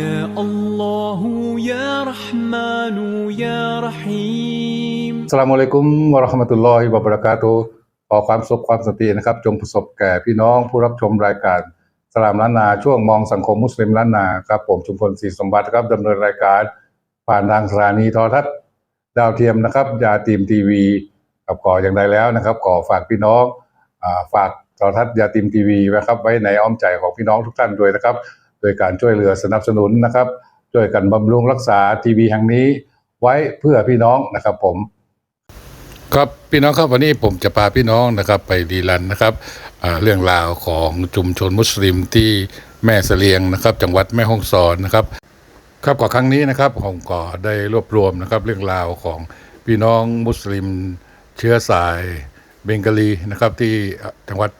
يا الله يا رحمن يا رحيم สลามอะลัยกุมวะเราะห์มะตุลลอฮิวะบะเราะกาตุฮ์ขอความสุขความสันตินะครับ จงประสบแก่พี่น้องผู้รับชมรายการสลามล้านนา ช่วงมองสังคมมุสลิมล้านนาครับผมชุมพลศรีสมบัติครับดำเนินรายการ ผ่านทางสถานีโทรทัศน์ดาวเทียมนะครับ ยาตีมทีวีกับก่ออย่างไรแล้วนะครับก่อฝากพี่น้องอ่าฝากโทรทัศน์ยาตีมทีวีนะครับ ไว้ในอ้อมใจของพี่น้องทุกท่านด้วยนะครับ โดยการช่วยเหลือสนับสนุนนะครับ ช่วยกันบำรุงรักษาทีวีแห่งนี้ไว้เพื่อพี่น้องนะครับผม ครับพี่น้องครับวันนี้ผมจะพาพี่น้องนะครับไปดีลันนะครับเรื่องราวของชุมชนมุสลิมที่แม่เสลียงนะครับ จังหวัดแม่ฮ่องสอนนะครับ ครับก่อครั้งนี้นะครับผมก็ได้รวบรวมนะครับ เรื่องราวของพี่น้องมุสลิมเชื้อสายเบงกาลีนะครับที่จังหวัด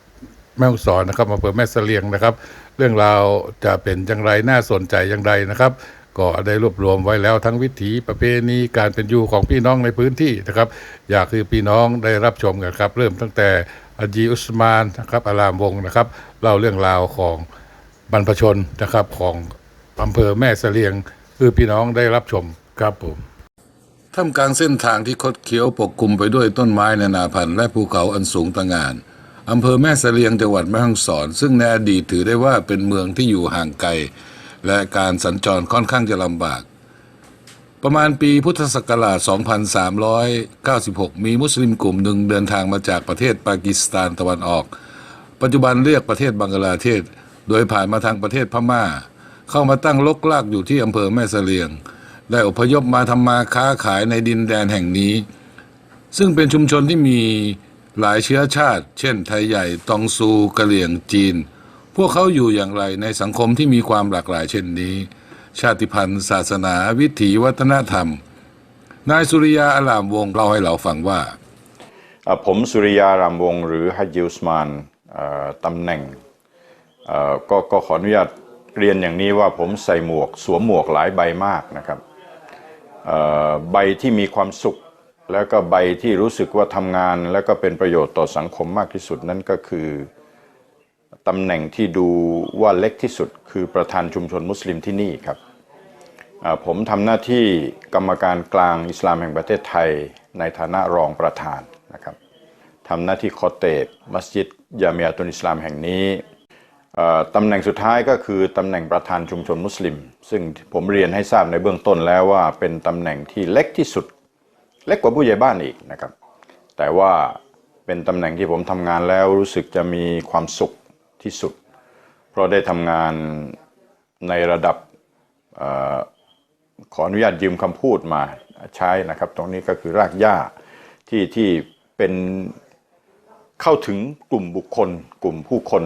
แม่ฮ่องสอนนะครับอำเภอแม่เสลียงนะครับ เรื่องราวจะเป็นอย่างไรน่าสนใจอย่างไรนะครับ ก็ได้รวบรวมไว้แล้วทั้งวิถีประเพณีการเป็นอยู่ของพี่น้องในพื้นที่นะครับ อยากคือพี่น้องได้รับชมกันครับ เริ่มตั้งแต่อาจีอุสมานนะครับอารามวงศ์นะครับเล่าเรื่องราวของบรรพชนนะครับของอำเภอแม่เสลียง คือพี่น้องได้รับชมครับผมท่ามกลางเส้นทางที่คดเคี้ยวปกคลุมไปด้วยต้นไม้นานาพันธุ์และภูเขาอันสูงตระหง่าน อำเภอแม่เสลียงจังหวัดแม่ฮ่องสอน ซึ่งในอดีตถือได้ว่าเป็นเมืองที่อยู่ห่างไกล และการสัญจรค่อนข้างจะลำบาก ประมาณปีพุทธศักราช 2396 มีมุสลิมกลุ่มหนึ่งเดินทางมาจากประเทศปากีสถานตะวันออก ปัจจุบันเรียกประเทศบังกลาเทศ โดยผ่านมาทางประเทศพม่า เข้ามาตั้งลกลากอยู่ที่อำเภอแม่เสลียง ได้อพยพมาทำมาค้าขายในดินแดนแห่งนี้ ซึ่งเป็นชุมชนที่มี หลายเชื้อชาติ เช่น ไทยใหญ่ ตองซูกะเหรี่ยงจีน พวกเขาอยู่อย่างไรในสังคมที่มีความหลากหลายเช่นนี้ ชาติพันธุ์ ศาสนา วิถีวัฒนธรรม นายสุริยาอลามวงเล่าให้เราฟังว่า ผมสุริยารามวงหรือฮัจยิอุสมานตำแหน่งก็ก็ขออนุญาตเรียนอย่างนี้ว่าผมใส่หมวก สวมหมวกหลายใบมากนะครับใบที่มีความสุข แล้วก็ใบที่รู้สึกว่าทำงานแล้วก็เป็นประโยชน์ต่อสังคมมากที่สุดนั่นก็คือตำแหน่งที่ดูว่าเล็กที่สุด คือประธานชุมชนมุสลิมที่นี่ครับผมทำหน้าที่กรรมการกลางอิสลามแห่งประเทศไทย ในฐานะรองประธานนะครับทำหน้าที่คอเตบมัสยิดยามียตุนอิสลามแห่งนี้ตำแหน่งสุดท้ายก็คือตำแหน่งประธานชุมชนมุสลิม ซึ่งผมเรียนให้ทราบในเบื้องต้นแล้วว่าเป็นตำแหน่งที่เล็กที่สุด เล็กกว่าผู้ใหญ่บ้านอีกนะครับ แต่ว่าเป็นตำแหน่งที่ผมทำงานแล้วรู้สึกจะมีความสุขที่สุด เพราะได้ทำงานในระดับอขออนุญาตยืมคำพูดมาใช้นะครับ ตรงนี้ก็คือรากหญ้าที่ที่เป็นเข้าถึงกลุ่มบุคคล กลุ่มผู้คน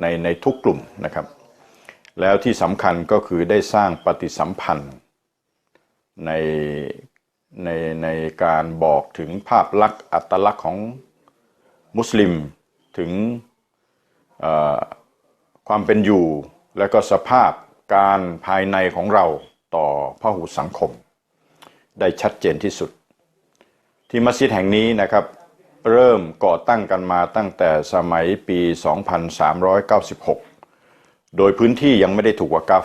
ในในทุกกลุ่มนะครับ แล้วที่สำคัญก็คือได้สร้างปฏิสัมพันธ์ใน ในในการบอกถึงภาพลักษณ์อัตลักษณ์ของมุสลิมถึงความเป็นอยู่ และก็สภาพการภายในของเราต่อพหูสังคม ได้ชัดเจนที่สุด ที่มัสยิดแห่งนี้นะครับ เริ่มก่อตั้งกันมาตั้งแต่สมัยปี 2396 โดยพื้นที่ยังไม่ได้ถูกวากัฟ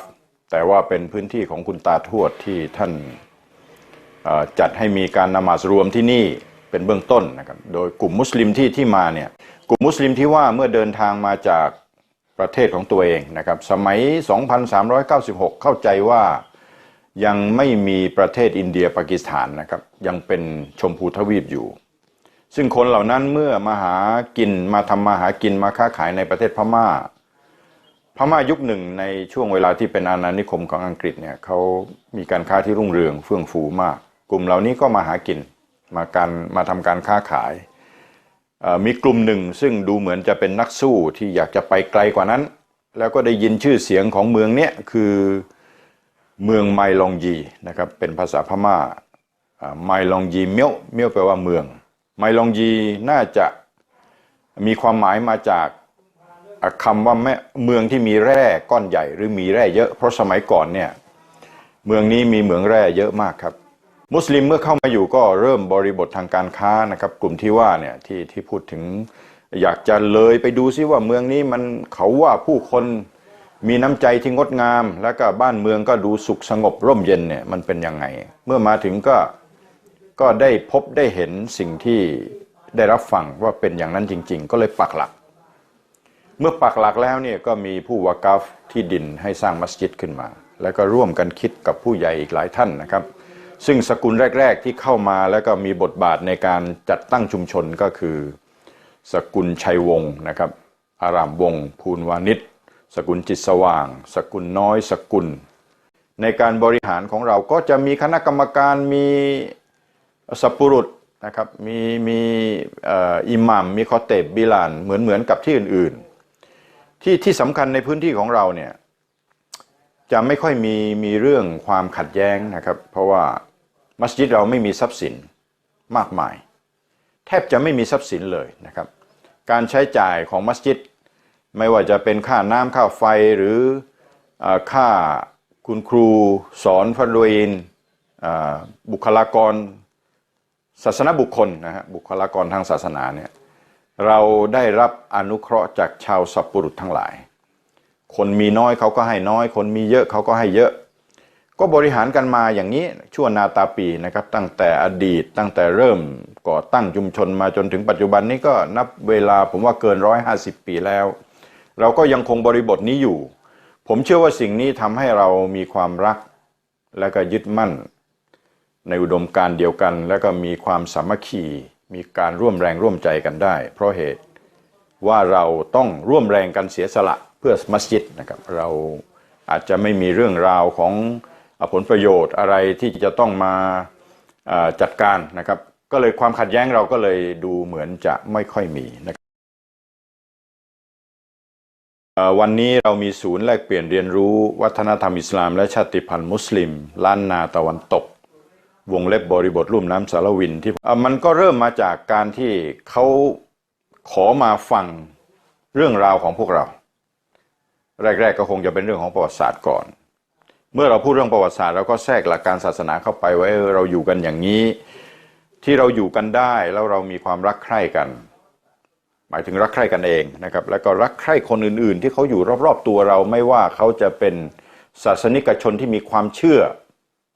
แต่ว่าเป็นพื้นที่ของคุณตาทวดที่ท่าน จัดให้มีการนมาสรวมที่นี่เป็นเบื้องต้นนะครับ โดยกลุ่มมุสลิมที่ที่มาเนี่ย กลุ่มมุสลิมที่ว่าเมื่อเดินทางมาจากประเทศของตัวเองนะครับ สมัย 2396 เข้าใจว่ายังไม่มีประเทศอินเดียปากีสถานนะครับ ยังเป็นชมพูทวีปอยู่ ซึ่งคนเหล่านั้นเมื่อมาหากินมาทำมาหากินมาค้าขายในประเทศพม่า พม่ายุคหนึ่งในช่วงเวลาที่เป็นอาณานิคมของอังกฤษเนี่ยเขามีการค้าที่รุ่งเรืองเฟื่องฟูมาก กลุ่มเหล่านี้ก็มาหากินมาการมาทำการค้าขาย มีกลุ่มหนึ่งซึ่งดูเหมือนจะเป็นนักสู้ที่อยากจะไปไกลกว่านั้น แล้วก็ได้ยินชื่อเสียงของเมืองเนี้ยคือเมืองไมลองยีนะครับเป็นภาษาพม่าอ่าไมลองยีเมียวเมียวแปลว่าเมือง ไมลองยีน่าจะมีความหมายมาจากอะคำว่าแม่เมืองที่มีแร่ก้อนใหญ่หรือมีแร่เยอะเพราะสมัยก่อนเนี่ยเมืองนี้มีเหมืองแร่เยอะมากครับ มุสลิมเมื่อเข้ามาอยู่ก็เริ่มบริบททางการค้านะครับกลุ่มที่ว่าเนี่ยที่ที่พูดถึงอยากจะเลยไปดูซิว่าเมืองนี้มันเขาว่าผู้คนมีน้ำใจที่งดงาม แล้วก็บ้านเมืองก็ดูสุขสงบร่มเย็นเนี่ยมันเป็นยังไง เมื่อมาถึงก็ก็ได้พบได้เห็นสิ่งที่ได้รับฟังว่าเป็นอย่างนั้นจริง ๆ ก็เลยปักหลัก เมื่อปักหลักแล้วเนี่ยก็มีผู้วากาฟที่ดินให้สร้างมัสยิดขึ้นมา แล้วก็ร่วมกันคิดกับผู้ใหญ่อีกหลายท่านนะครับ ซึ่งสกุลแรก ๆ ที่เข้ามาแล้วก็มีบทบาทในการจัดตั้งชุมชนก็คือ สกุลชัยวงศ์นะครับ อารามวงศ์ภูลวานิชสกุลจิตสว่าง สกุลน้อย สกุล ในการบริหารของเราก็จะมีคณะกรรมการมีสัปุรุษนะครับมีมีอิหมัมมีคอเตบบิลานเหมือนเหมือนกับที่อื่น ๆ ที่ที่สำคัญในพื้นที่ของเราเนี่ยจะไม่ค่อยมีมีเรื่องความขัดแย้งนะครับ เพราะว่า มัสยิดเราไม่มีทรัพย์สินมากมาย แทบจะไม่มีทรัพย์สินเลยนะครับ การใช้จ่ายของมัสยิด ไม่ว่าจะเป็นค่าน้ำค่าไฟหรืออค่าคุณครูสอนฟัดวินบุคลากร ศาสนบุคคลนะฮะบุคลากรทางศาสนาเนี่ยเราได้รับอนุเคราะห์จากชาวสัพปรุษทั้งหลาย คนมีน้อยเขาก็ให้น้อย คนมีเยอะเขาก็ให้เยอะ ก็บริหารกันมาอย่างนี้ชั่วนาตาปีนะครับตั้งแต่อดีตตั้งแต่เริ่มก่อตั้งชุมชนมาจนถึงปัจจุบันนี้ก็นับเวลาผมว่าเกิน 150 ปีแล้ว เราก็ยังคงบริบทนี้อยู่ ผมเชื่อว่าสิ่งนี้ทำให้เรามีความรักและก็ยึดมั่น ในอุดมการเดียวกัน แล้วก็มีความสามัคคีมีการร่วมแรงร่วมใจกันได้ เพราะเหตุว่าเราต้องร่วมแรงกันเสียสละเพื่อมัสยิดนะครับเราอาจจะไม่มีเรื่องราวของ ผลประโยชน์อะไรที่จะต้องมาจัดการนะครับ ก็เลยความขัดแย้งเราก็เลยดูเหมือนจะไม่ค่อยมีนะครับวันนี้เรามีศูนย์แลกเปลี่ยนเรียนรู้วัฒนธรรมอิสลาม และชาติพันธุ์มุสลิม ล้านนาตะวันตก วงเล็บบริบทลุ่มน้ำสารวินที่มันก็เริ่มมาจากการที่เขาขอมาฟังเรื่องราวของพวกเรา แรก ๆ ก็คงจะเป็นเรื่องของประวัติศาสตร์ก่อน เมื่อเราพูดเรื่องประวัติศาสตร์เราก็แทรกหลักการศาสนาเข้าไปไว้เราอยู่กันอย่างนี้ ที่เราอยู่กันได้แล้วเรามีความรักใคร่กัน หมายถึงรักใคร่กันเองนะครับ แล้วก็รักใคร่คนอื่นๆ ที่เขาอยู่รอบๆตัวเราไม่ว่าเขาจะเป็นศาสนิกชนที่มีความเชื่อ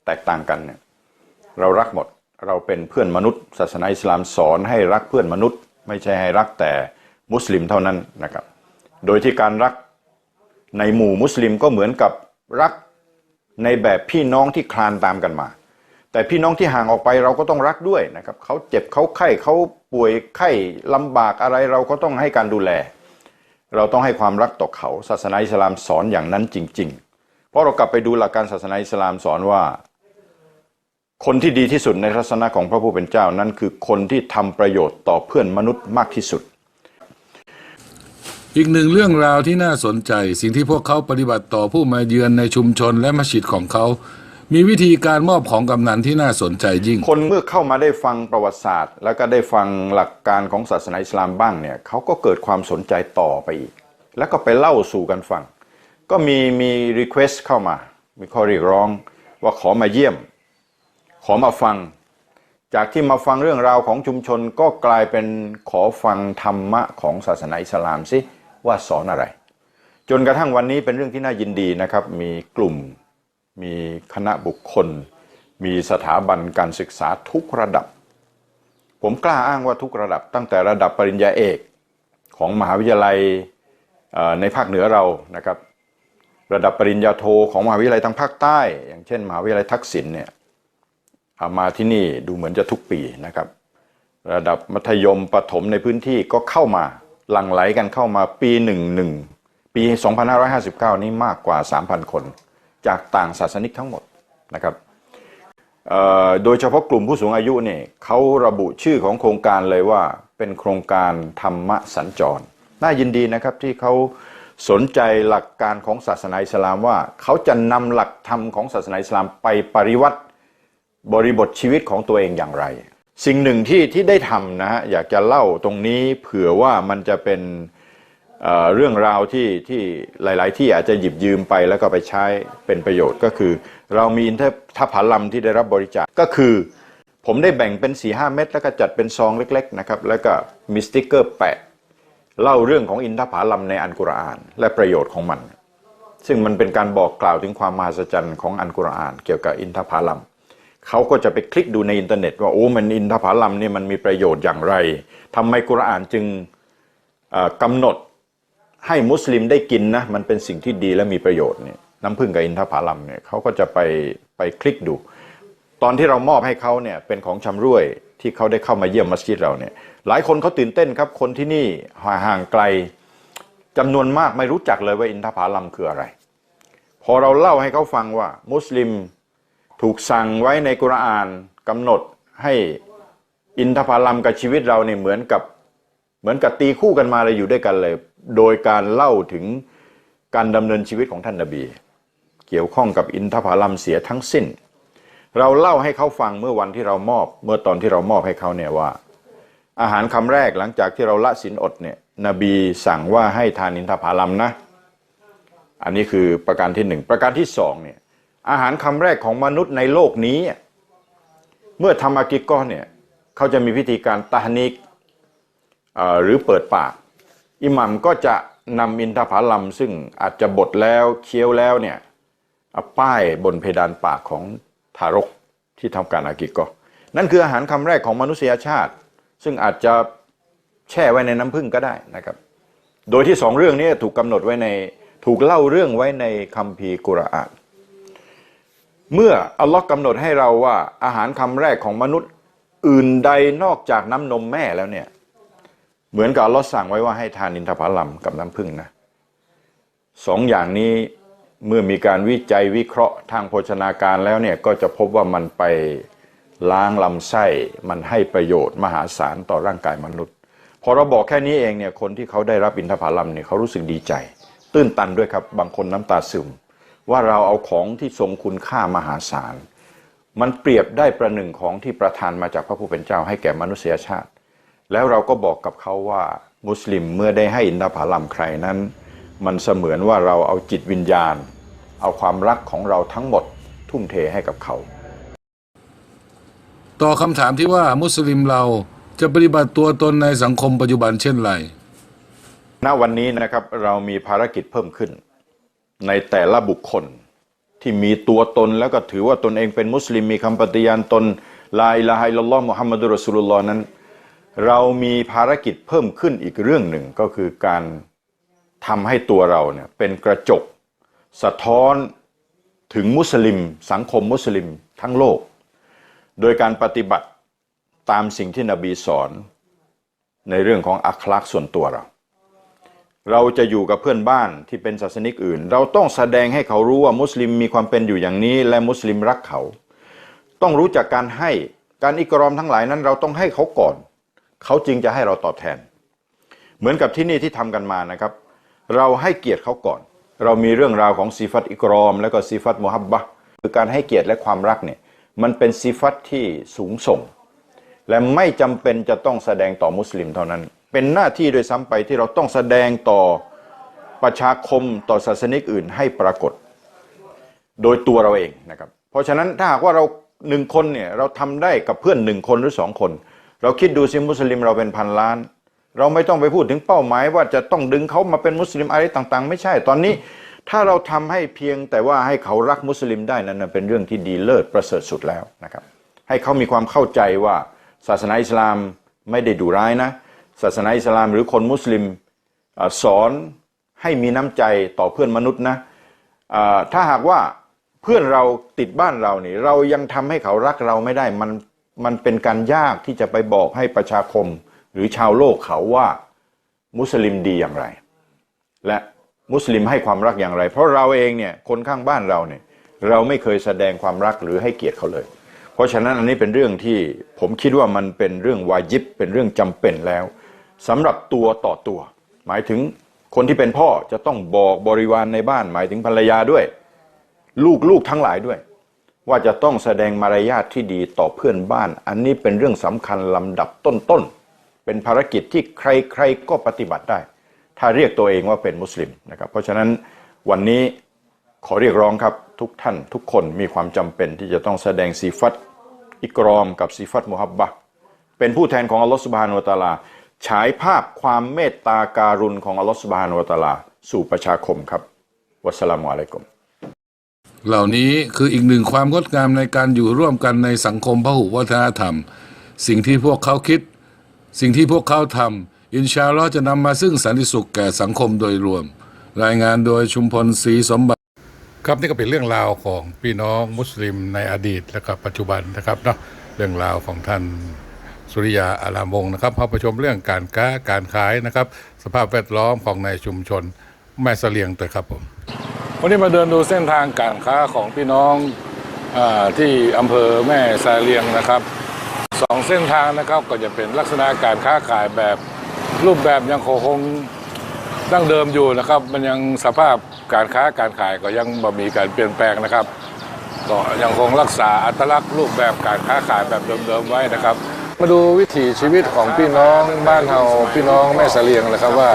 แตกต่างกันเนี่ยเรารักหมดเราเป็นเพื่อนมนุษย์ ศาสนาอิสลามสอนให้รักเพื่อนมนุษย์ ไม่ใช่ให้รักแต่มุสลิมเท่านั้นนะครับ โดยที่การรักในหมู่มุสลิมก็เหมือนกับรัก ในแบบพี่น้องที่คลานตามกันมา แต่พี่น้องที่ห่างออกไปเราก็ต้องรักด้วยนะครับเขาเจ็บเขาไข้เขาป่วยไข้ลำบากอะไรเราก็ต้องให้การดูแล เราต้องให้ความรักต่อเขาศาสนาอิสลามสอนอย่างนั้นจริง ๆ เพราะเรากลับไปดูหลักการศาสนาอิสลามสอนว่า คนที่ดีที่สุดในทัศนะของพระผู้เป็นเจ้านั้นคือคนที่ทำประโยชน์ต่อเพื่อนมนุษย์มากที่สุด อีกหนึ่งเรื่องราวที่น่าสนใจ สิ่งที่พวกเขาปฏิบัติต่อผู้มาเยือนในชุมชนและมัสยิดของเขา มีวิธีการมอบของกำนันที่น่าสนใจยิ่ง คนเมื่อเข้ามาได้ฟังประวัติศาสตร์ แล้วก็ได้ฟังหลักการของศาสนาอิสลามบ้างเนี่ยเขาก็เกิดความสนใจต่อไปอีก แล้วก็ไปเล่าสู่กันฟัง ก็มีมีรีเควสเข้ามา มีข้อเรียกร้องว่าขอมาเยี่ยม ขอมาฟัง จากที่มาฟังเรื่องราวของชุมชนก็กลายเป็นขอฟังธรรมะของศาสนาอิสลามสิ ว่าสอนอะไร จนกระทั่งวันนี้เป็นเรื่องที่น่ายินดีนะครับ มีกลุ่ม มีคณะบุคคล มีสถาบันการศึกษาทุกระดับ ผมกล้าอ้างว่าทุกระดับ ตั้งแต่ระดับปริญญาเอกของมหาวิทยาลัยในภาคเหนือเรานะครับระดับปริญญาโทของมหาวิทยาลัยทางภาคใต้ อย่างเช่นมหาวิทยาลัยทักษิณเนี่ยเอามาที่นี่ดูเหมือนจะทุกปีนะครับ ระดับมัธยมประถมในพื้นที่ก็เข้ามา หลั่งไหลกันเข้ามาปีหนึ่งหนึ่งปี 2559 นี้มากกว่า 3,000 คน จากต่างศาสนิกทั้งหมดนะครับโดยเฉพาะกลุ่มผู้สูงอายุเนี่ยเขาระบุชื่อของโครงการเลยว่าเป็นโครงการธรรมสัญจร น่ายินดีนะครับที่เขาสนใจหลักการของศาสนาอิสลามว่าเขาจะนำหลักธรรมของศาสนาอิสลามไปปริวัติบริบทชีวิตของตัวเองอย่างไร สิ่งหนึ่งที่ที่ได้ทำนะฮะอยากจะเล่าตรงนี้เผื่อว่ามันจะเป็นเเรื่องราวที่ที่หลาย ๆ ที่อาจจะหยิบยืมไปแล้วก็ไปใช้เป็นประโยชน์ก็คือ เรามีอินทผลัมที่ได้รับบริจาคก็คือ ผมได้แบ่งเป็น4ีหเม็ดแล้วก็จัดเป็นซองเล็ก ๆ นะครับ แล้วก็มีสติกเกอร์แปะเล่าเรื่องของอินทผลัมในอันกุรอาน และประโยชน์ของมัน ซึ่งมันเป็นการบอกกล่าวถึงความมหัศจรรย์ของอันกุรอาน เกี่ยวกับอินทผลัม เขาก็จะไปคลิกดูในอินเทอร์เน็ต ว่าโอ้มันอินทผลัมเนี่ยมันมีประโยชน์อย่างไรทำไมกุรอานจึงเอ่อกำหนดให้มุสลิมได้กินนะมันเป็นสิ่งที่ดีและมีประโยชน์เนี่ยน้ำผึ้งกับอินทผลัมเนี่ยเขาก็จะไปไปคลิกดู ตอนที่เรามอบให้เขาเนี่ยเป็นของชำร่วยที่เขาได้เข้ามาเยี่ยมมัสยิดเราเนี่ยหลายคนเขาตื่นเต้นครับคนที่นี่ห่างไกลจำนวนมากไม่รู้จักเลยว่าอินทผลัมคืออะไร พอเราเล่าให้เขาฟังว่ามุสลิม ถูกสั่งไว้ในกุรอานกำหนดให้อินทผลัมกับชีวิตเราเนี่ยเหมือนกับเหมือนกับตีคู่กันมาเลยอยู่ด้วยกันเลย โดยการเล่าถึงการดำเนินชีวิตของท่านนบี เกี่ยวข้องกับอินทผลัมเสียทั้งสิ้น เราเล่าให้เขาฟังเมื่อวันที่เรามอบ เมื่อตอนที่เรามอบให้เขาเนี่ยว่า อาหารคำแรกหลังจากที่เราละศีลอดเนี่ยนบีสั่งว่าให้ทานอินทผลัมนะ อันนี้คือประการที่หนึ่งประการที่สองเนี่ย อาหารคำแรกของมนุษย์ในโลกนี้ เมื่อทำอากิกอเนี่ยเขาจะมีพิธีการตานิกหรือเปิดปาก อิหมัมก็จะนำอินทผลัมซึ่งอาจจะบดแล้วเคี้ยวแล้วเนี่ยป้ายบนเพดานปากของทารกที่ทำการอากิกอนั่นคืออาหารคำแรกของมนุษยชาติ ซึ่งอาจจะแช่ไว้ในน้ำผึ้งก็ได้นะครับ โดยที่สองเรื่องนี้ถูกกำหนดไว้ในถูกเล่าเรื่องไว้ในคัมภีร์กุรอาน เมื่ออัลลอฮ์กำหนดให้เราว่าอาหารคำแรกของมนุษย์อื่นใดนอกจากน้ำนมแม่แล้วเนี่ย เหมือนกับอัลลอฮ์สั่งไว้ว่าให้ทานอินทผลัมกับน้ำผึ้งนะสองอย่างนี้เมื่อมีการวิจัยวิเคราะห์ทางโภชนาการแล้วเนี่ยก็จะพบว่ามันไปล้างลำไส้มันให้ประโยชน์มหาศาลต่อร่างกายมนุษย์ พอเราบอกแค่นี้เองเนี่ยคนที่เขาได้รับอินทผลัมเนี่ยเขารู้สึกดีใจ ตื้นตันด้วยครับบางคนน้ำตาซึม ว่าเราเอาของที่ทรงคุณค่ามหาศาล มันเปรียบได้ประหนึ่งของที่ประทานมาจากพระผู้เป็นเจ้าให้แก่มนุษยชาติ แล้วเราก็บอกกับเขาว่ามุสลิมเมื่อได้ให้อินทผลัมใครนั้น มันเสมือนว่าเราเอาจิตวิญญาณ เอาความรักของเราทั้งหมดทุ่มเทให้กับเขา ต่อคำถามที่ว่ามุสลิมเราจะปฏิบัติตัวตนในสังคมปัจจุบันเช่นไรณวันนี้นะครับเรามีภารกิจเพิ่มขึ้น ในแต่ละบุคคล ที่มีตัวตนแล้วก็ถือว่าตนเองเป็นมุสลิมมีคำปฏิญาณตนลาอิลาฮะอิลลัลอฮ์มุฮัมมัดุลรสูลุลลอนั้น เรามีภารกิจเพิ่มขึ้นอีกเรื่องหนึ่งก็คือการทำให้ตัวเราเนี่ยเป็นกระจก สะท้อนถึงมุสลิม สังคมมุสลิมทั้งโลก โดยการปฏิบัติตามสิ่งที่นบีสอน ในเรื่องของอัคลักษ์ส่วนตัวเรา เราจะอยู่กับเพื่อนบ้านที่เป็นศาสนิกอื่น เราต้องแสดงให้เขารู้ว่ามุสลิมมีความเป็นอยู่อย่างนี้ และมุสลิมรักเขา ต้องรู้จักการให้การอิกรอมทั้งหลายนั้น เราต้องให้เขาก่อน เขาจึงจะให้เราตอบแทน เหมือนกับที่นี่ที่ทำกันมานะครับ เราให้เกียรติเขาก่อน เรามีเรื่องราวของซีฟัตอิกรอม และก็ซีฟัตมุฮับบะคือการให้เกียรติและความรักเนี่ยมันเป็นซีฟัตที่สูงส่ง และไม่จำเป็นจะต้องแสดงต่อมุสลิมเท่านั้น เป็นหน้าที่โดยซ้ำไปที่เราต้องแสดงต่อประชาคมต่อศาสนิกอื่นให้ปรากฏ โดยตัวเราเองนะครับ เพราะฉะนั้นถ้าหากว่าเราหนึ่งคนเนี่ยเราทำได้กับเพื่อนหนึ่งคนหรือสองคน เราคิดดูสิมุสลิมเราเป็นพันล้าน เราไม่ต้องไปพูดถึงเป้าหมาย ว่าจะต้องดึงเขามาเป็นมุสลิมอะไรต่างๆ ไม่ใช่ตอนนี้ ถ้าเราทำให้เพียงแต่ว่าให้เขารักมุสลิมได้นั้นเป็นเรื่องที่ดีเลิศประเสริฐสุดแล้วนะครับ ให้เขามีความเข้าใจว่าศาสนาอิสลามไม่ได้ดุร้ายนะ ศาสนาอิสลามหรือคนมุสลิมอสอนให้มีน้ำใจต่อเพื่อนมนุษย์นะถ้าหากว่าเพื่อนเราติดบ้านเราเนี่ยเรายังทำให้เขารักเราไม่ได้มันมันเป็นการยากที่จะไปบอกให้ประชาคมหรือชาวโลกเขาว่ามุสลิมดีอย่างไร และมุสลิมให้ความรักอย่างไร เพราะเราเองเนี่ยคนข้างบ้านเราเนี่ยเราไม่เคยแสดงความรักหรือให้เกียรติเขาเลย เพราะฉะนั้นอันนี้เป็นเรื่องที่ผมคิดว่ามันเป็นเรื่องวาญิบเป็นเรื่องจำเป็นแล้ว สำหรับตัวต่อตัว หมายถึงคนที่เป็นพ่อจะต้องบอกบริวารในบ้าน หมายถึงภรรยาด้วย ลูกๆทั้งหลายด้วย ว่าจะต้องแสดงมารยาทที่ดีต่อเพื่อนบ้าน อันนี้เป็นเรื่องสำคัญลำดับต้นๆเป็นภารกิจที่ใครๆก็ปฏิบัติได้ ถ้าเรียกตัวเองว่าเป็นมุสลิมนะครับ เพราะฉะนั้นวันนี้ขอเรียกร้องครับทุกท่านทุกคนมีความจำเป็นที่จะต้องแสดงสีฟัตอิกรอมกับสีฟัตมุฮับบะเป็นผู้แทนของอัลลอฮฺสุบฮานุวะตาลา ฉายภาพความเมตตาการุณของอัลลอฮฺสุบฮานุวะตะอาลา สู่ประชาคมครับ วัสสลามุอะลัยกุม เหล่านี้คืออีกหนึ่งความงดงามในการอยู่ร่วมกันในสังคมพหุวัฒนธรรม สิ่งที่พวกเขาคิด สิ่งที่พวกเขาทำอินชาอัลลอฮ์จะนำมาซึ่งสันติสุขแก่สังคมโดยรวม รายงานโดยชุมพลศรีสมบัติ ครับนี่ก็เป็นเรื่องราวของพี่น้องมุสลิมในอดีตและก็ปัจจุบันนะครับเนาะเรื่องราวของท่าน สุริยาอารามวงศ์นะครับพาประชมเรื่องการค้าการขายนะครับ สภาพแวดล้อมของในชุมชนแม่เสลียงตัวครับผมวันนี้มาเดินดูเส้นทางการค้าของพี่น้องอที่อำเภอแม่สาเลียงนะครับสองเส้นทางนะครับก็จะเป็นลักษณะการค้าขายแบบรูปแบบยังคงดั้งเดิมอยู่นะครับ มันยังสภาพการค้าการขายก็ยังบ่มีการเปลี่ยนแปลงนะครับ ก็ยังคงรักษาอัตลักษณ์รูปแบบการค้าขายแบบเดิมๆไว้นะครับ มาดูวิถีชีวิตของพี่น้องบ้านเฮาพี่น้องแม่เลียงนะครับว่า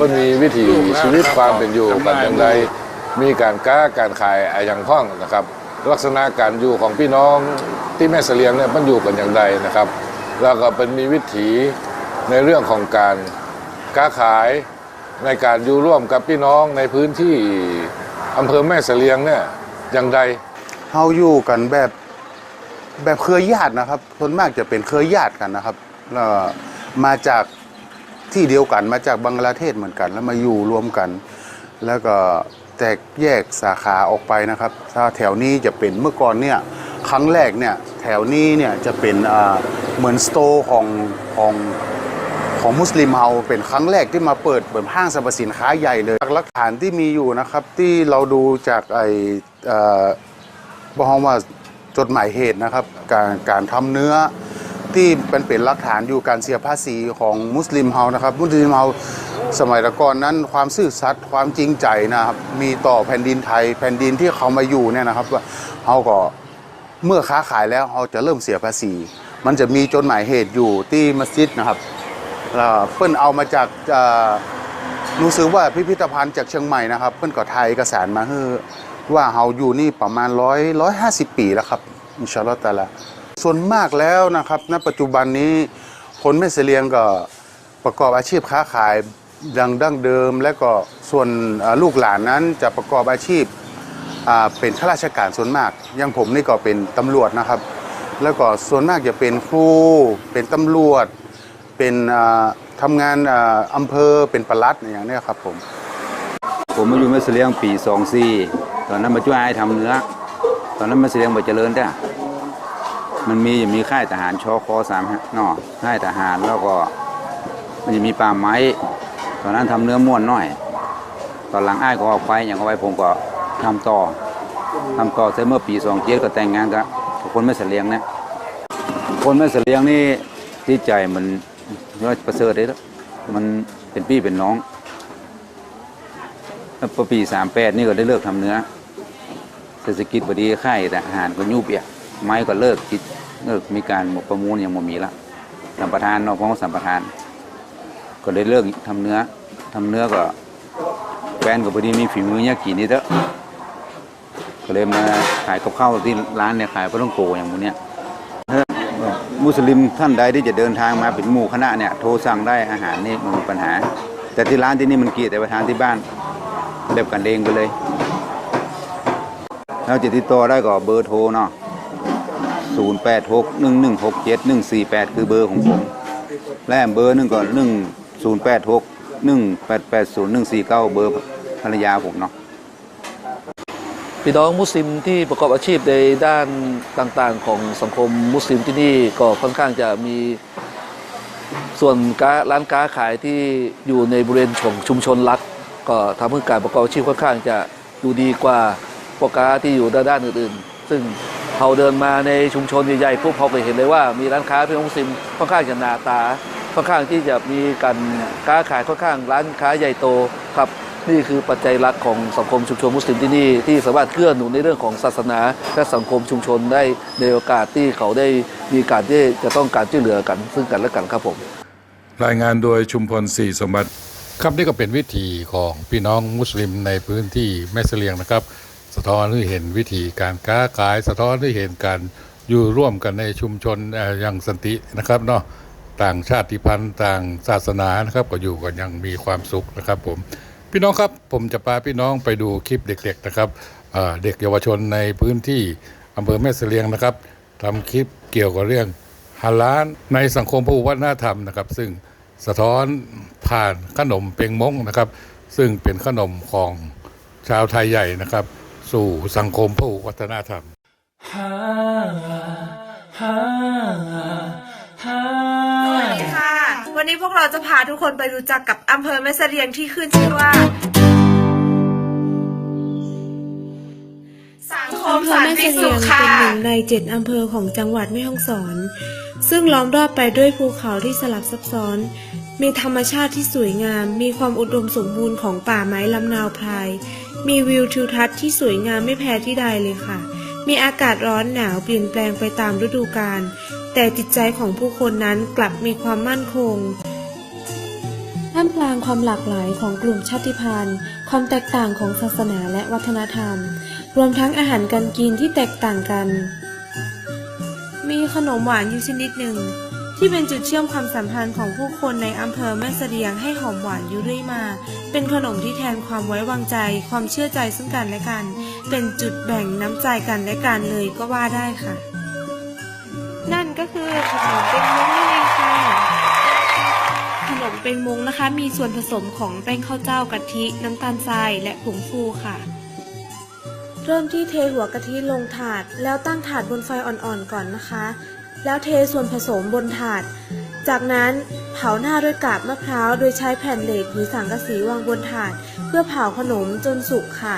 มันมีวิถีชีวิตความเป็นอยู่กันอย่างไรมีการค้าการขายอะไรอย่างพ้องนะครับ ลักษณะการอยู่ของพี่น้องที่แม่เลียงเนี่ยมันอยู่กันอย่างไรนะครับ แล้วก็เป็นมีวิถีในเรื่องของการค้าขายในการอยู่ร่วมกับพี่น้องในพื้นที่อำเภอแม่เลียงเนี่ยอย่างไรเฮาอยู่กันแบบ แบบเครือญาตินะครับส่วนมากจะเป็นเครือญาติกันนะครับแล้วมาจากที่เดียวกันมาจากบังกลาเทศเหมือนกัน แล้วมาอยู่รวมกัน แล้วก็แตกแยกสาขาออกไปนะครับ ถ้าแถวนี้จะเป็นเมื่อก่อนเนี่ยครั้งแรกเนี่ยแถวนี้เนี่ยจะเป็นเหมือนสโตร์ของของของมุสลิมเฮาเป็นครั้งแรกที่มาเปิดเปิดห้างสรรพสินค้าใหญ่เลยจากหลักฐานที่มีอยู่นะครับที่เราดูจากไอเอ่อบอกว่า จดหมายเหตุนะครับ การการทำเนื้อที่เป็นเป็นหลักฐานอยู่การเสียภาษีของมุสลิมเฮานะครับ มุสลิมเฮาสมัยก่อนนั้นความซื่อสัตย์ความจริงใจนะครับ มีต่อแผ่นดินไทย แผ่นดินที่เขามาอยู่เนี่ยนะครับว่าเฮาก็เมื่อค้าขายแล้วเฮาจะเริ่มเสียภาษี มันจะมีจดหมายเหตุอยู่ที่มัสยิดนะครับเปิ้นเอามาจากรู้สึกว่าพิพิธภัณฑ์จากเชียงใหม่นะครับ เพิ่นก็ไทยเอกสารมาให้ ว่าเฮาอยู่นี่ประมาณร้อยร้อยห้าสิบปีแล้วครับอินชาอัลลอฮ์ตาลาส่วนมากแล้วนะครับณปัจจุบันนี้คนไม่เสลียงก็ประกอบอาชีพค้าขายดังดั้งเดิม และก็ส่วนลูกหลานนั้นจะประกอบอาชีพเป็นข้าราชการส่วนมากอย่างผมนี่ก็เป็นตำรวจนะครับ แล้วก็ส่วนมากจะเป็นครูเป็นตำรวจ เป็นทำงานอำเภอเป็นประลัดอย่างนี้ครับผม ผมมาอยู่แม่เสลียงปีสองสี่ ตอนนั้นมาช่วยให้ทำเนื้อตอนนั้นม่เสลียงบ่เจริญได้มันมีมีค่ายทหารชอคอสามนอค่ายทหารแล้วก็มันจะมีป่าไม้ ตอนนั้นทำเนื้อม้วนน้อย ตอนหลังอ้ายก็ออกไปอย่างเอาไว้ผมก็ทำต่อทำต่อเสร็จเมื่อปีสองเจ็ดก็แต่งงานกับคนแม่เสลียงเนี่ยคนแม่เสลียงนี่ที่ใจมันว่าประเสริฐเลยมันเป็นพี่เป็นน้อง แล้วปีสามแปดนี่ก็ได้เลิกทำเนื้อ เศรษฐกิจพอดีค่ายแต่อาหารก็ยุบเปียไม้ก็เลิกคิดเลิกมีการประมูลยังไม่มีละสัมปทานนอกของสัมปทาน ก็เลยเลิกทำเนื้อทำเนื้อก็แฟนก็พอดีมีฝีมือเนี่ยกี่นิดเถอะก็เลยมาขายกับข้าวที่ร้านเนี่ยขายปลาต้องโกอย่างพวกเนี้ยมุสลิมท่านใดที่จะเดินทางมาเป็นหมู่คณะเนี่ยโทรสั่งได้อาหารนี่ไมันมีปัญหา แต่ที่ร้านที่นี่มันเกลียดแต่ไปทานที่บ้าน แบบกันเองไปเลย แล้วจะติดต่อได้ก็เบอร์โทรเนาะ0 8 6 1 1 6 7 1 4 8 คือเบอร์ของผม และเบอร์หนึ่งก็1 0 8 6 1 8 8 0 1 4 9 เบอร์ภรรยาผมเนาะพี่น้องมุสลิมที่ประกอบอาชีพในด้านต่างๆ ของสังคมมุสลิมที่นี่ก็ค่อนข้างจะมีส่วนร้านค้าขายที่อยู่ในบริเวณของชุมชนรัฐ ก็ทำให้การประกอบอาชีพค่อนข้างจะดูดีกว่าพวกค้าที่อยู่ด้านอื่นๆ ซึ่งเขาเดินมาในชุมชนใหญ่ๆพวกเขาไปเห็นเลยว่ามีร้านค้าพี่น้องมุสลิมค่อนข้างจะหนาตา ค่อนข้างที่จะมีการค้าขายค่อนข้างร้านค้าใหญ่โตครับนี่คือปัจจัยหลักของสังคมชุมชนมุสลิมที่นี่ที่สามารถเกื้อนหนุนในเรื่องของศาสนา และสังคมชุมชนได้ในโอกาสที่เขาได้มีการที่จะต้องการช่วยเหลือกัน ซึ่งกันและกันครับผม รายงานโดยชุมพลศรีสมบัติ ครับนี่ก็เป็นวิถีของพี่น้องมุสลิมในพื้นที่แม่เสลียงนะครับ สะท้อนให้เห็นวิธีการค้าขายสะท้อนให้เห็นการอยู่ร่วมกันในชุมชนอย่างสันตินะครับเนาะต่างชาติพันธุ์ต่างศาสนานะครับก็อยู่กันอย่างมีความสุขนะครับ ผมพี่น้องครับผมจะพาพี่น้องไปดูคลิปเด็ก ๆนะครับเอ่อเด็กเยาวชนในพื้นที่อำเภอแม่เสลียงนะครับทำคลิปเกี่ยวกับเรื่องฮาลานในสังคมพหุวัฒนธรรมนะครับ ซึ่ง สะท้อนผ่านขนมเปงมงนะครับ ซึ่งเป็นขนมของชาวไทยใหญ่นะครับ สู่สังคมผู้วัฒนธรรมสวัสดีค่ะ วันนี้พวกเราจะพาทุกคนไปรู้จักกับอำเภอแม่เสรียงที่ขึ้นชื่อว่า สังคมอำเภอสันแม่ติสุขค่ะเป็นหนึ่งในเจ็ดอำเภอของจังหวัดแม่ฮ่องสอน ซึ่งล้อมรอบไปด้วยภูเขาที่สลับซับซ้อน มีธรรมชาติที่สวยงาม มีความอุดมสมบูรณ์ของป่าไม้ลำนาวไพรมีวิวทิวทัศน์ที่สวยงามไม่แพ้ที่ใดเลยค่ะ มีอากาศร้อนหนาวเปลี่ยนแปลงไปตามฤดูกาล แต่จิตใจของผู้คนนั้นกลับมีความมั่นคงท่ามกลางความหลากหลายของกลุ่มชาติพันธุ์ ความแตกต่างของศาสนาและวัฒนธรรม รวมทั้งอาหารการกินที่แตกต่างกัน มีขนมหวานอยู่ชนิดหนึ่ง ที่เป็นจุดเชื่อมความสัมพันธ์ของผู้คนในอำเภอแม่เสลียงให้หอมหวานอยู่เรื่อยมา เป็นขนมที่แทนความไว้วางใจ ความเชื่อใจซึ่งกันและกัน เป็นจุดแบ่งน้ำใจกันและกันเลยก็ว่าได้ค่ะ นั่นก็คือขนมเป็นมุ้งนั่นเองค่ะขนมเป็งมงนะคะ มีส่วนผสมของแป้งข้าวเจ้ากะทิ น้ำตาลทรายและผงฟูค่ะ เริ่มที่เทหัวกะทิลงถาด แล้วตั้งถาดบนไฟอ่อนๆก่อนนะคะ แล้วเทส่วนผสมบนถาด จากนั้นเผาหน้าด้วยกาบมะพร้าว โดยใช้แผ่นเหล็กหรือสังกะสีวางบนถาด เพื่อเผาขนมจนสุกค่ะ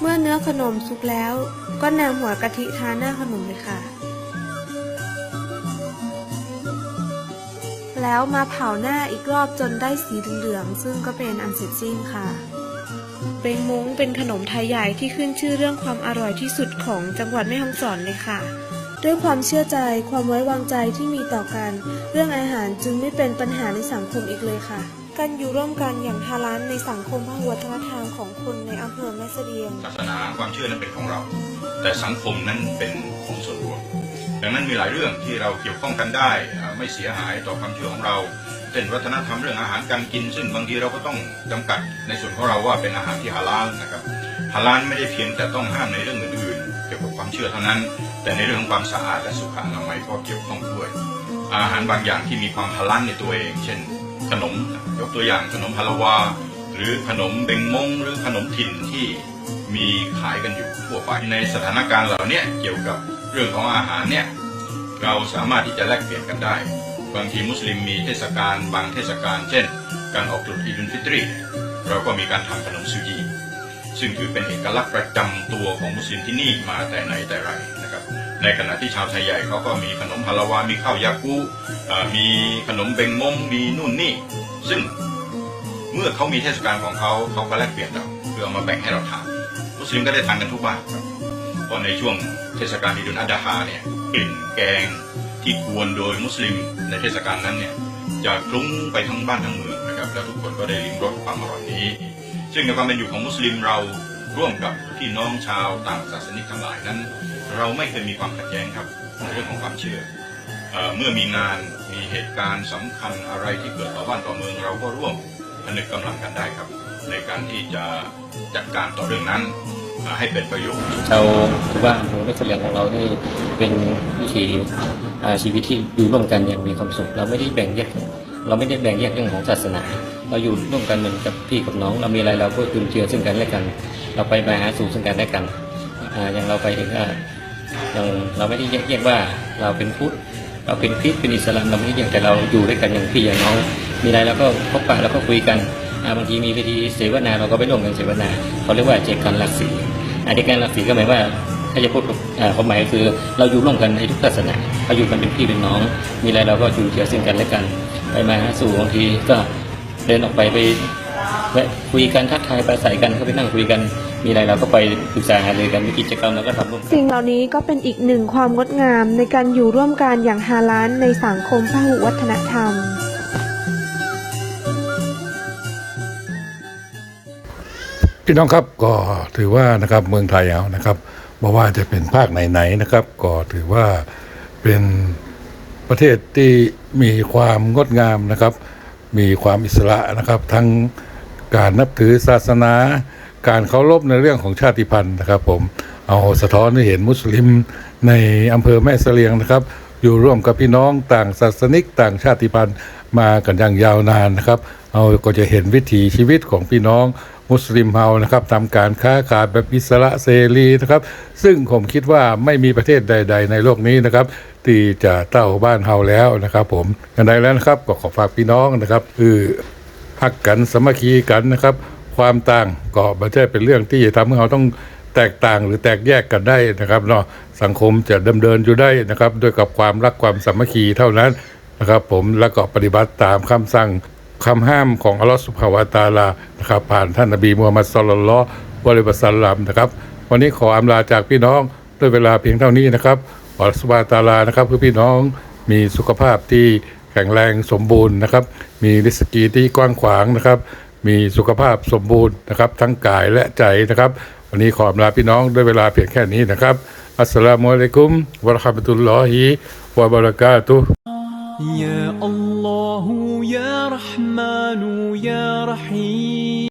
เมื่อเนื้อขนมสุกแล้ว ก็นำหัวกะทิทาหน้าขนมเลยค่ะ แล้วมาเผาหน้าอีกรอบจนได้สีเหลืองๆซึ่งก็เป็นอันเสร็จสิ้นค่ะเปงมุ้งเป็นขนมไทยใหญ่ที่ขึ้นชื่อเรื่องความอร่อยที่สุดของจังหวัดแม่ฮ่องสอนเลยค่ะ ด้วยความเชื่อใจความไว้วางใจที่มีต่อกัน เรื่องอาหารจึงไม่เป็นปัญหาในสังคมอีกเลยค่ะ การอยู่ร่วมกันอย่างฮาลานในสังคมพหุวัฒนธรรมของคนในอำเภอแม่เสลียงศาสนาความเชื่อนั้นเป็นของเรา แต่สังคมนั้นเป็นของส่วนรวม ดังนั้นมีหลายเรื่องที่เราเกี่ยวข้องกันได้อ่า ไม่เสียหายต่อความเชื่อของเราเช่นวัฒนธรรมเรื่องอาหารการกิน ซึ่งบางทีเราก็ต้องจำกัดในส่วนของเราว่าเป็นอาหารที่ฮาลาลนะครับฮาลาลไม่ได้เพียงแต่ต้องห้ามในเรื่องอื่นๆ เกี่ยวกับความเชื่อเท่านั้น แต่ในเรื่องของความสะอาดและสุขอนามัยก็เกี่ยวข้องด้วย อาหารบางอย่างที่มีความฮาลาลในตัวเอง เช่น ขนมยกตัวอย่างขนมฮาลาวา หรือขนมเบงมง หรือขนมถิ่นที่มีขายกันอยู่ทั่วไปในสถานการณ์เหล่านี้เกี่ยวกับเรื่องของอาหารเนี่ย เราสามารถที่จะแลกเปลี่ยนกันได้ บางทีมุสลิมมีเทศกาลบางเทศกาลเช่น การออกตรุษอีดุลฟิตรีเราก็มีการทำขนมซูจีซึ่งถือเป็นเอกลักษณ์ประจำตัวของมุสลิมที่นี่มาแต่ไหนแต่ไรนะครับ ในขณะที่ชาวไทยใหญ่เขาก็มีขนมฮาลาวา มีข้าวยากูมีขนมเบงมงมีนู่นนี่ ซึ่งเมื่อเขามีเทศกาลของเขาเขาก็แลกเปลี่ยนเราเพื่อเอามาแบ่งให้เราทานมุสลิมก็ได้ทานกันทุกบ้านครับพราะในช่วงเทศกาลอีดุลอัดฮาเนี่ย กลิ่นแกงที่กวนโดยมุสลิมในเทศกาลนั้นเนี่ยจะคลุ้งไปทั้งบ้านทั้งเมืองนะครับ แล้วทุกคนก็ได้ลิ้มรสความอร่อยนี้ ซึ่งในความเป็นอยู่ของมุสลิมเราร่วมกับพี่น้องชาวต่างศาสนิกทั้งหลายนั้น เราไม่เคยมีความขัดแย้งครับในเรื่องของความเชื่อเออเมื่อมีงานมีเหตุการณ์สำคัญอะไรที่เกิดต่อบ้านต่อเมืองเราก็ร่วมผนึกกำลังกันได้ครับ ในการที่จะจัดการต่อเรื่องนั้น ให้เป็นประโยชน์ชาวถือว่าอำเภอแสลียงของเรานี่เป็นวิถีชีวิตที่อยู่ร่วมกันอย่างมีความสุข เราไม่ได้แบ่งแยก เราไม่ได้แบ่งแยกเรื่องของศาสนา เราอยู่ร่วมกันเหมือนกับพี่กับน้อง เรามีอะไรเราก็จุนเจือซึ่งกันและกัน เราไปมาหาสู่ซึ่งกันและกันอย่างเราไปถึงอ่าอย่างเราไม่ได้แยกแยกว่าเราเป็นพุทธเราเป็นคริสเป็นอิสลามเราไม่ได้แยกแต่เราอยู่ด้วยกันอย่างพี่อย่างน้อง มีอะไรเราก็พบปะแล้วก็คุยกันบางทีมีพิธีเสวนาเราก็ไปร่วมกันเสวนาเขาเรียกว่าเจกันหลักสี อาธิการหลักสีก็หมายว่าถ้าจะพูดความหมายก็คือเราอยู่ร่วมกันในทุกศาสนาเราอยู่กันเป็นพี่เป็นน้อง มีอะไรเราก็จูเจือซึ่งกันและกัน ไปมาหาสู่บางทีก็เดินออกไปไปแวะคุยกันทักทายปราศัยกันก็ไปนั่งคุยกัน มีอะไรเราก็ไปปรึกษาหารือกันมีกิจกรรมเราก็ทำร่วมกันสิ่งเหล่านี้ก็เป็นอีกหนึ่งความงดงามในการอยู่ร่วมกันอย่างฮาลานในสังคมพหุวัฒนธรรม พี่น้องครับก็ถือว่านะครับเมืองไทยเอานะครับบอกว่าจะเป็นภาคไหนๆนะครับ ก็ถือว่าเป็นประเทศที่มีความงดงามนะครับ มีความอิสระนะครับ ทั้งการนับถือศาสนา การเคารพในเรื่องของชาติพันธุ์นะครับ ผมเอาสะท้อนให้เห็นมุสลิมในอำเภอแม่เสลียงนะครับ อยู่ร่วมกับพี่น้องต่างศาสนิกต่างชาติพันธุ์มากันอย่างยาวนานนะครับเราก็จะเห็นวิถีชีวิตของพี่น้อง มุสลิมเฮานะครับทำการค้าขายแบบอิสระเสรีนะครับ ซึ่งผมคิดว่าไม่มีประเทศใด ๆ ในโลกนี้นะครับที่จะเต้าบ้านเฮาแล้วนะครับ ผมอย่างไรแล้วนะครับก็ขอฝากพี่น้องนะครับคือฮักกันสมัคคีกันนะครับ ความต่างก็ไม่ใช่เป็นเรื่องที่จะทำให้เราต้องแตกต่างหรือแตกแยกกันได้นะครับเนาะสังคมจะดำเนินอยู่ได้นะครับ ด้วยกับความรักความสามัคคีเท่านั้นนะครับ ผมแล้วก็ปฏิบัติตามคำสั่ง คำห้ามของอัลลอฮฺสุบฮาวาตาลานะครับผ่านท่านนบีมูฮัมมัดสุลลัลลอฮวะลิบัสลัมนะครับ วันนี้ขออำลาจากพี่น้องด้วยเวลาเพียงเท่านี้นะครับอัลลอฮฺสุบฮาวาตาลานะครับเพื่อพี่น้องมีสุขภาพที่แข็งแรงสมบูรณ์นะครับ มีริสกีที่กว้างขวางนะครับ มีสุขภาพสมบูรณ์นะครับ ทั้งกายและใจนะครับ วันนี้ขอลาพี่น้องด้วยเวลาเพียงแค่นี้นะครับ อัสสลามุอะลัยกุมวะราะห์มะตุลลอฮิวะบะเราะกาตุฮ์ยาอัลลอฮ رحمن يا رحيم.